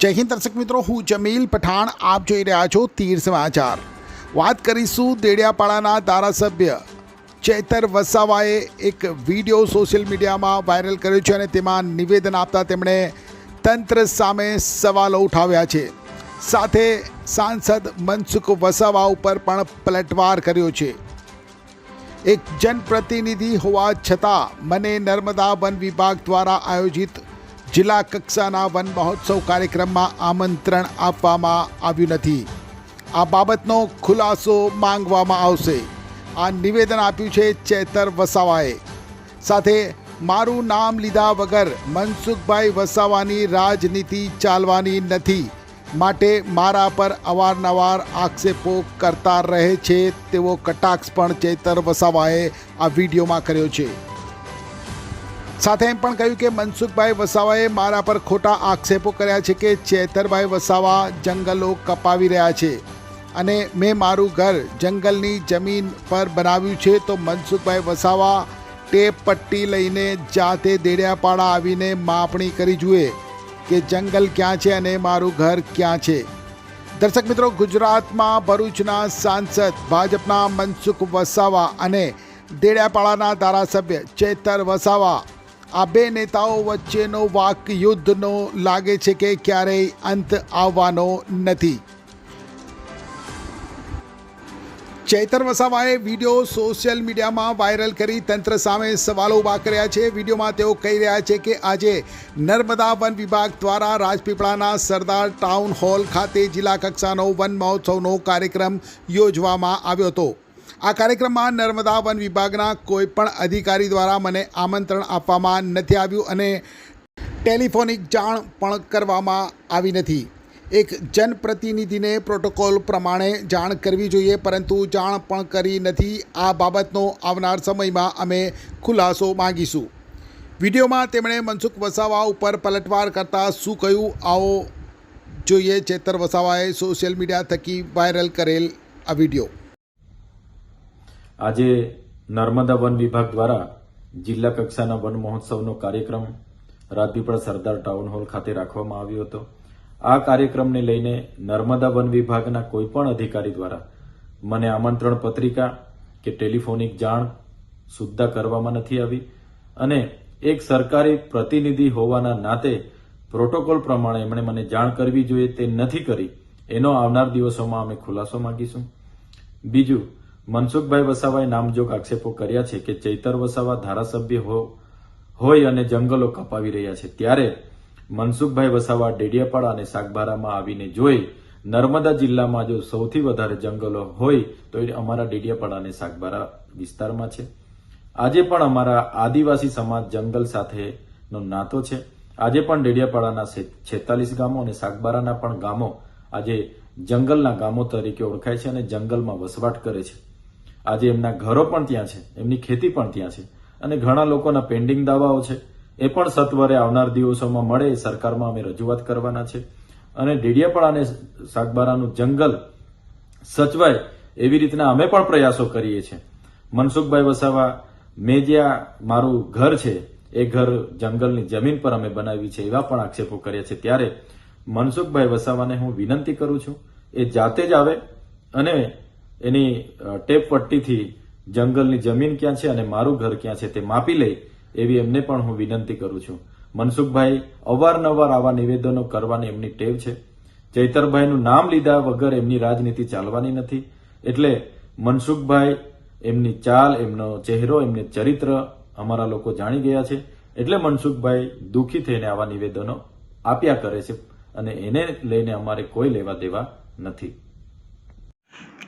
જય હિન્દ દર્શક મિત્રો, હું જમીલ પઠાણ, આપ જોઈ રહ્યા છો તીર સમાચાર. વાત કરીશું દેડિયાપાડાના ધારાસભ્ય ચેતર વસાવાએ એક વીડિયો સોશિયલ મીડિયામાં વાયરલ કર્યો છે અને તેમાં નિવેદન આપતા તેમણે તંત્ર સામે સવાલો ઉઠાવ્યા છે. સાથે સાંસદ મનસુખ વસાવા ઉપર પણ પલટવાર કર્યો છે. એક જનપ્રતિનિધિ હોવા છતાં મને નર્મદા વન વિભાગ દ્વારા આયોજિત જિલ્લા કક્ષાના વન મહોત્સવ કાર્યક્રમમાં આમંત્રણ આપવામાં આવ્યું નથી. આ બાબતનો ખુલાસો માંગવામાં આવશે. આ નિવેદન આપ્યું છે ચેતર વસાવાએ. સાથે મારું નામ લીધા વગર મનસુખભાઈ વસાવાની રાજનીતિ ચાલવાની નથી. માટે મારા પર અવારનવાર આક્ષેપો કરતા રહે છે તેવો કટાક્ષ પણ ચેતર વસાવાએ આ વિડીયોમાં કર્યો છે. સાથે એમ પણ કહ્યું કે મનસુખભાઈ વસાવાએ મારા પર ખોટા આક્ષેપો કર્યા છે કે ચેતરભાઈ વસાવા જંગલો કપાવી રહ્યા છે. અને મેં મારું ઘર જંગલની જમીન પર બનાવ્યું છે તો મનસુખભાઈ વસાવા ટેપ પટ્ટી લઈને જાતે દેડિયાપાડા આવીને માપણી કરી જુએ કે જંગલ ક્યાં છે અને મારું ઘર ક્યાં છે. દર્શક મિત્રો, ગુજરાતમાં ભરૂચના સાંસદ, ભાજપના મનસુખ વસાવા અને દેડિયાપાડાના ધારાસભ્ય ચેતર વસાવા આ બે નેતાઓ વચ્ચેનો વાક યુદ્ધનો લાગે છે કે ક્યારેય અંત આવવાનો નથી. ચૈતર વસાવાએ વીડિયો સોશિયલ મીડિયામાં વાયરલ કરી તંત્ર સામે સવાલો ઊભા કર્યા છે. વિડીયોમાં તેઓ કહી રહ્યા છે કે આજે નર્મદા વન વિભાગ દ્વારા રાજપીપળાના સરદાર ટાઉન હોલ ખાતે જિલ્લા કક્ષાનો વન મહોત્સવનો કાર્યક્રમ યોજવામાં આવ્યો હતો. આ કાર્યક્રમમાં નર્મદા વન વિભાગના કોઈ પણ અધિકારી દ્વારા મને આમંત્રણ આપવામાં નથી આવ્યું અને ટેલિફોનિક જાણ પણ કરવામાં આવી નથી. એક જનપ્રતિનિધિને પ્રોટોકોલ પ્રમાણે જાણ કરવી જોઈએ, પરંતુ જાણ પણ કરી નથી. આ બાબતનો આવનાર સમયમાં અમે ખુલાસો માંગીશું. વિડીયોમાં તેમણે મનસુખ વસાવા ઉપર પલટવાર કરતાં શું કહ્યું? આવો જોઈએ ચેતર વસાવાએ સોશિયલ મીડિયા થકી વાયરલ કરેલ આ વીડિયો. આજે નર્મદા વન વિભાગ દ્વારા જિલ્લા કક્ષાના વન મહોત્સવનો કાર્યક્રમ રાજપીપળા સરદાર ટાઉન હોલ ખાતે રાખવામાં આવ્યો હતો. આ કાર્યક્રમને લઈને નર્મદા વન વિભાગના કોઈપણ અધિકારી દ્વારા મને આમંત્રણ પત્રિકા કે ટેલિફોનિક જાણ સુદ્ધા કરવામાં નથી આવી અને એક સરકારી પ્રતિનિધિ હોવાના નાતે પ્રોટોકોલ પ્રમાણે એમણે મને જાણ કરવી જોઈએ તે નથી કરી. એનો આવનાર દિવસોમાં અમે ખુલાસો માંગીશું. બીજું મનસુખભાઈ વસાવાએ નામજોગ આક્ષેપો કર્યા છે કે ચૈતર વસાવા ધારાસભ્ય હોય અને જંગલો કપાવી રહ્યા છે. ત્યારે મનસુખભાઈ વસાવા ડેડિયાપાડા અને સાગબારામાં આવીને જોઈ, નર્મદા જિલ્લામાં જો સૌથી વધારે જંગલો હોય, તો એ અમારા ડેડિયાપાડા અને સાગબારા વિસ્તારમાં છે. આજે પણ અમારા આદિવાસી સમાજ જંગલ સાથેનો નાતો છે. આજે પણ ડેડિયાપાડાના છેતાલીસ ગામો અને સાગબારાના પણ ગામો આજે જંગલના ગામો તરીકે ઓળખાય છે અને જંગલમાં વસવાટ કરે છે. આજે એમના ઘરો પણ ત્યાં છે, એમની ખેતી પણ ત્યાં છે. અને ઘણા લોકોના પેન્ડિંગ દાવાઓ છે, એ પણ સત્વરે આવનાર દિવસોમાં મળે સરકારમાં અમે રજૂઆત કરવાના છે. અને ડેડિયાપાડા અને સાગબારાનું જંગલ સચવાય એવી રીતના અમે પણ પ્રયાસો કરીએ છીએ. મનસુખભાઈ વસાવા, મેં જ્યાં મારું ઘર છે, એ ઘર જંગલની જમીન પર અમે બનાવી છે, એવા પણ આક્ષેપો કર્યા છે. ત્યારે મનસુખભાઈ વસાવાને હું વિનંતી કરું છું, એ જાતે જ આવે અને એની ટેપ પટ્ટીથી જંગલની જમીન ક્યાં છે અને મારું ઘર ક્યાં છે તે માપી લે એવી એમને પણ હું વિનંતી કરું છું. મનસુખભાઈ, અવારનવાર આવા નિવેદનો કરવાની એમની ટેવ છે. ચૈતરભાઈનું નામ લીધા વગર એમની રાજનીતિ ચાલવાની નથી. એટલે મનસુખભાઈ, એમની ચાલ, એમનો ચહેરો, એમને ચરિત્ર અમારા લોકો જાણી ગયા છે. એટલે મનસુખભાઈ દુઃખી થઈને આવા નિવેદનો આપ્યા કરે છે અને એને લઈને અમારે કોઈ લેવા દેવા નથી.